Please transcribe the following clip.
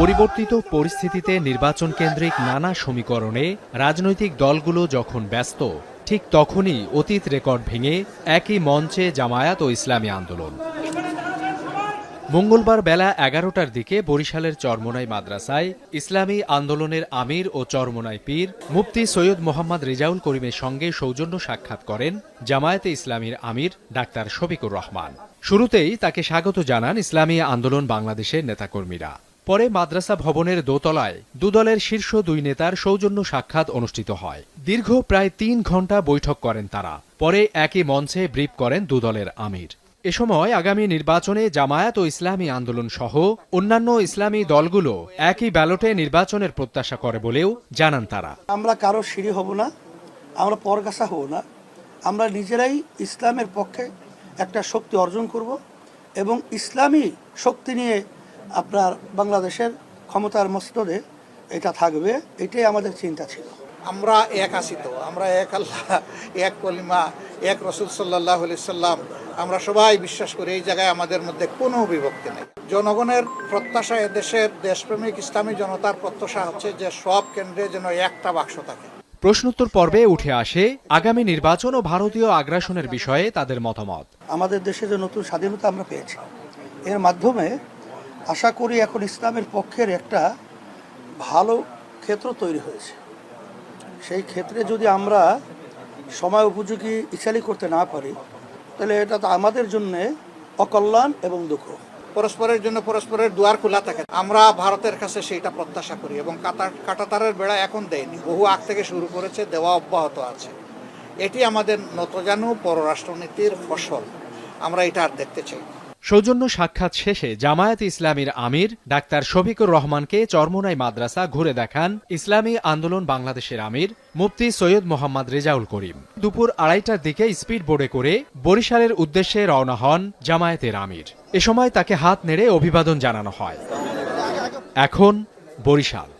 পরিবর্তিত পরিস্থিতিতে নির্বাচন কেন্দ্রিক নানা সমীকরণে রাজনৈতিক দলগুলো যখন ব্যস্ত, ঠিক তখনই অতীত রেকর্ড ভেঙে একই মঞ্চে জামায়াত ও ইসলামী আন্দোলন। মঙ্গলবার বেলা এগারোটার দিকে বরিশালের চরমোনাই মাদ্রাসায় ইসলামী আন্দোলনের আমির ও চরমোনাই পীর মুফতি সৈয়দ মোহাম্মদ রেজাউল করিমের সঙ্গে সৌজন্য সাক্ষাৎ করেন জামায়াতে ইসলামীর আমির ডাক্তার শফিকুর রহমান। শুরুতেই তাকে স্বাগত জানান ইসলামী আন্দোলন বাংলাদেশের নেতাকর্মীরা। পরে মাদ্রাসা ভবনের দোতলায় দুদলের শীর্ষ দুই নেতার সৌজন্য সাক্ষাৎ অনুষ্ঠিত হয়। দীর্ঘ প্রায় তিন ঘণ্টা বৈঠক করেন তারা। পরে একই মঞ্চে ব্রিফ করেন দুদলের আমির। এ সময় আগামী নির্বাচনে জামায়াত ও ইসলামী আন্দোলন সহ অন্যান্য ইসলামী দলগুলো একই ব্যালটে নির্বাচনের প্রত্যাশা করে বলেও জানান তারা। আমরা কারও সিঁড়ি হব না, আমরা পরগাছা হব না। আমরা নিজেরাই ইসলামের পক্ষে একটা শক্তি অর্জন করব এবং ইসলামী শক্তি নিয়ে আপনার বাংলাদেশের ক্ষমতার মস্তদে এটা থাকবে এটাই আমাদের চিন্তা ছিল। আমরা এক আছি তো আমরা এক আল্লাহ এক কলিমা এক রসুল সাল্লাহ সাল্লাম। আমরা সবাই বিশ্বাস করি এই জায়গায় আমাদের মধ্যে কোনো বিভক্তি নেই। জনগণের প্রত্যাশা এদেশের দেশপ্রেমিক ইসলামী জনতার প্রত্যাশা হচ্ছে যে সব কেন্দ্রে যেন একটা বাক্স থাকে। প্রশ্নোত্তর পর্বে উঠে আসে আগামী নির্বাচন ও ভারতীয় আগ্রাসনের বিষয়ে তাদের মতামত। আমাদের দেশে যে নতুন স্বাধীনতা আমরা পেয়েছি এর মাধ্যমে আশা করি এখন ইসলামের পক্ষের একটা ভালো ক্ষেত্র তৈরি হয়েছে। সেই ক্ষেত্রে যদি আমরা সময় উপযোগী ইচ্ছালি করতে না পারি, তাহলে এটা তো আমাদের জন্য অকল্যাণ এবং দুঃখ। পরস্পরের জন্য পরস্পরের দুয়ার খোলা থাকে। আমরা ভারতের কাছে সেইটা প্রত্যাশা করি এবং কাটা কাটাতারের বেড়া এখন দেয়নি। বহু আগ থেকে শুরু করেছে, দেওয়া অব্যাহত আছে। এটি আমাদের নতজানু পররাষ্ট্রনীতির ফসল। আমরা এটা আর দেখতে চাই। সৌজন্য সাক্ষাৎ শেষে জামায়াত ইসলামীর আমির ডাক্তার শফিকুর রহমানকে চরমোনাই মাদ্রাসা ঘুরে দেখান ইসলামী আন্দোলন বাংলাদেশের আমির মুফতি সৈয়দ মোহাম্মদ রেজাউল করিম। দুপুর আড়াইটার দিকে স্পিড বোর্ডে করে বরিশালের উদ্দেশ্যে রওনা হন জামায়াতের আমির। এ সময় তাকে হাত নেড়ে অভিবাদন জানানো হয়। এখন বরিশাল।